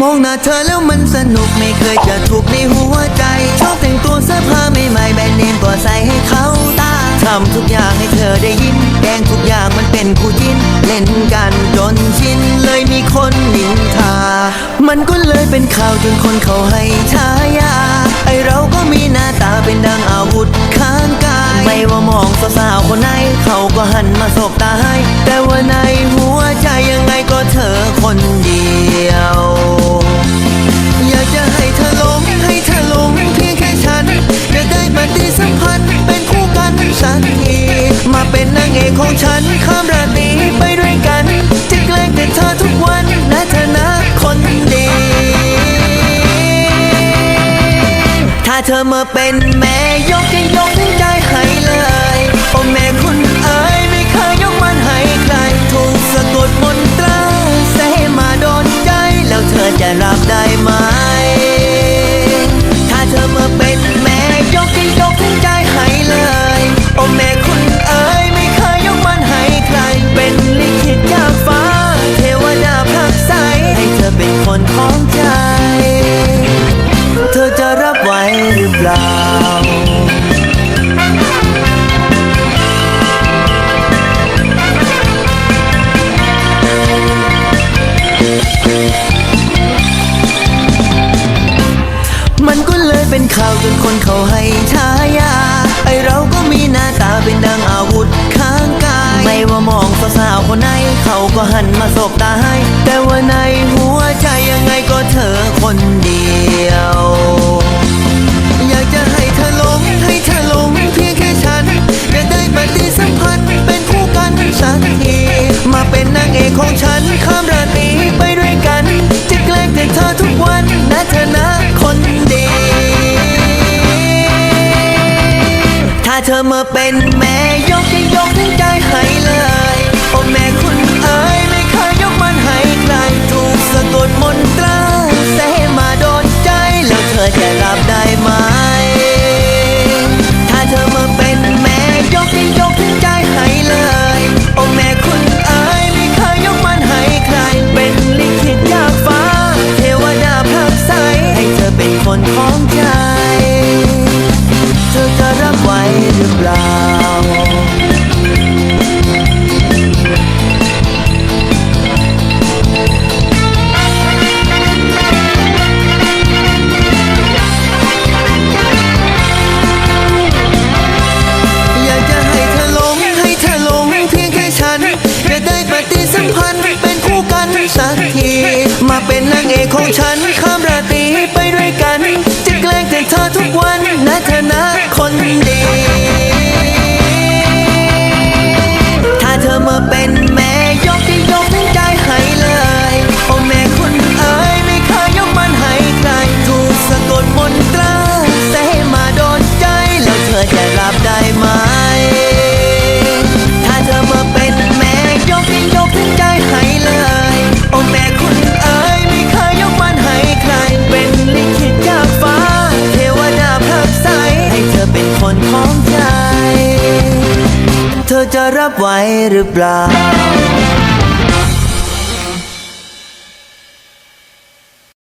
มองหน้าเธอแล้วมันสนุกไม่เคยจะถูกในหัวใจ ชอบแต่งตัวเสื้อผ้าใหม่ๆแบรนด์เนมก็ใส่ให้เขาตาทำทุกอย่างให้เธอได้ยินแกล้งทุกอย่างมันเป็นคู่จิ้น เล่นกันจนชินเลยมีคนนินทา มันก็เลยเป็นข่าวจนคนเขาให้ฉายาไอเราก็มีหน้าตาเป็นดังอาวุธข้างกาย ไม่ว่ามองสาวๆคนไหนเขาก็หันมาสบตาให้แต่ว่าในหัวใจยังไงก็เธอคน ของฉันข้ามราตรีไปด้วยกันจะแกล้งแต่เธอทุกวันนะเธอนะคนดี ถ้าเธอมาเป็นแม่ยกใจะยกทั้ใจ เป็นข่าวจนคนเขาให้ฉายา ไอเราก็มีหน้าตาเป็นดังอาวุธข้างกาย ไม่ว่ามองสาวๆคนไหน เขาก็หันมาสบตาให้ แต่ว่าในหัวใจยังไงก็เธอคนเดียว อยากจะให้เธอหลงให้เธอหลงเพียงแค่ฉันจะได้ปฏิสัมพันธ์เป็นคู่กันสักทีมาเป็นนางเอกของฉันข้ามราตรีไปด้วยกัน จะแกล้งแต่เธอทุกวันนะ เธอมาเป็นแม่ยกใจะยกทั้งใจให้เลย โอ้แม่ ห เธอจะรับไหวหรือเปล่า